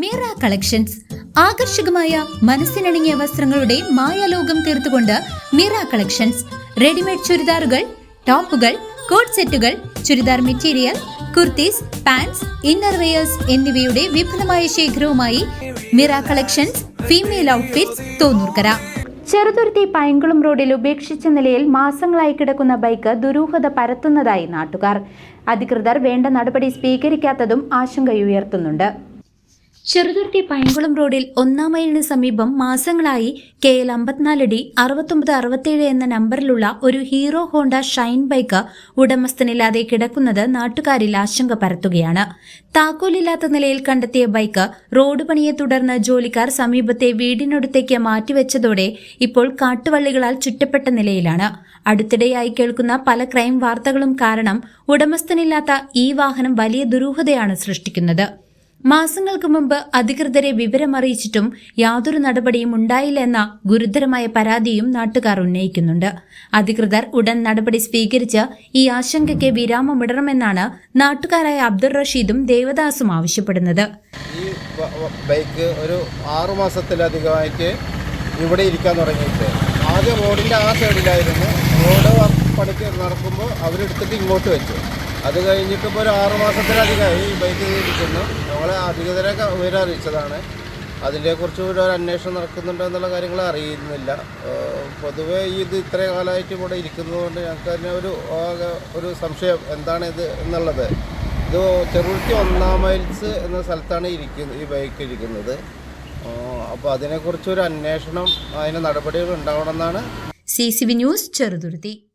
Meera collections. ആകർഷകമായ മനസ്സിനണിഞ്ഞ വസ്ത്രങ്ങളുടെ മായാലോകം തീർത്തുകൊണ്ട് മീറ കളക്ഷൻസ്. റെഡിമെയ്ഡ് ചുരിദാറുകൾ ടോപ്പുകൾ കോട്ട് സെറ്റുകൾ churidar material kurtis pants innerwears എന്നിവയുടെ വിപുലമായ ശേഖരവുമായി Mira collections female outfits Thonnurkara. Cheruthuruthy Painkulam റോഡിൽ ഉപേക്ഷിച്ച നിലയിൽ മാസങ്ങളായി കിടക്കുന്ന ബൈക്ക് ദുരൂഹത പരത്തുന്നതായി നാട്ടുകാർ. അധികൃതർ വേണ്ട നടപടി സ്വീകരിക്കാത്തതും ആശങ്കയുയർത്തുന്നുണ്ട്. ചെറുതുരുത്തി പൈങ്കുളം റോഡിൽ ഒന്നാം മൈലിന് സമീപം മാസങ്ങളായി കെ എൽ അമ്പത്തിനാലടി അറുപത്തൊമ്പത് അറുപത്തേഴ് എന്ന നമ്പറിലുള്ള ഒരു ഹീറോ ഹോണ്ട ഷൈൻ ബൈക്ക് ഉടമസ്ഥനില്ലാതെ കിടക്കുന്നത് നാട്ടുകാരിൽ ആശങ്ക പരത്തുകയാണ്. താക്കോലില്ലാത്ത നിലയിൽ കണ്ടെത്തിയ ബൈക്ക് റോഡ് പണിയെ തുടർന്ന് ജോലിക്കാർ സമീപത്തെ വീടിനടുത്തേക്ക് മാറ്റിവെച്ചതോടെ ഇപ്പോൾ കാട്ടുവള്ളികളാൽ ചുറ്റപ്പെട്ട നിലയിലാണ്. അടുത്തിടെയായി കേൾക്കുന്ന പല ക്രൈം വാർത്തകളും കാരണം ഉടമസ്ഥനില്ലാത്ത ഈ വാഹനം വലിയ ദുരൂഹതയാണ് സൃഷ്ടിക്കുന്നത്. മാസങ്ങൾക്ക് മുമ്പ് അധികൃതരെ വിവരമറിയിച്ചിട്ടും യാതൊരു നടപടിയും ഉണ്ടായില്ല എന്ന ഗുരുതരമായ പരാതിയും നാട്ടുകാർ ഉന്നയിക്കുന്നുണ്ട്. അധികൃതർ ഉടൻ നടപടി സ്വീകരിച്ച് ഈ ആശങ്കയ്ക്ക് വിരാമമിടണമെന്നാണ് നാട്ടുകാരായ അബ്ദുൾ റഷീദും ദേവദാസും ആവശ്യപ്പെടുന്നത്. ഈ ബൈക്ക് ഒരു ആറു മാസത്തിലധികമായിട്ട് ഇവിടെ ഇരിക്കാൻ തുടങ്ങിയിട്ട്. ആദ്യം റോഡിന്റെ ആ സൈഡിലായിരുന്നു റോഡ് പണിക്ക് നടക്കുമ്പോൾ അവരെടുത്തിട്ട് ഇങ്ങോട്ട് വെച്ചു. അത് കഴിഞ്ഞിട്ട് ഇപ്പോൾ ഒരു ആറു മാസത്തിലധികമായി ഈ ബൈക്ക് ഇരിക്കുന്നു. ഞങ്ങൾ അധികൃതരൊക്കെ വിവരം അറിയിച്ചതാണ്. അതിനെക്കുറിച്ച് ഒരു അന്വേഷണം നടക്കുന്നുണ്ടോ എന്നുള്ള കാര്യങ്ങൾ അറിയുന്നില്ല. പൊതുവേ ഇത് ഇത്രയും കാലമായിട്ട് ഇവിടെ ഇരിക്കുന്നതുകൊണ്ട് ഞങ്ങൾക്ക് തന്നെ ഒരു ഒരു സംശയം എന്താണ് ഇത് എന്നുള്ളത്. ഇത് ചെറുത്തി ഒന്നാം മൈൽസ് എന്ന സ്ഥലത്താണ് ഇരിക്കുന്നത് ഈ ബൈക്ക് ഇരിക്കുന്നത്. അപ്പോൾ അതിനെക്കുറിച്ച് ഒരു അന്വേഷണം അതിന് നടപടികൾ ഉണ്ടാവണമെന്നാണ് C C B news Cheruthuruthy.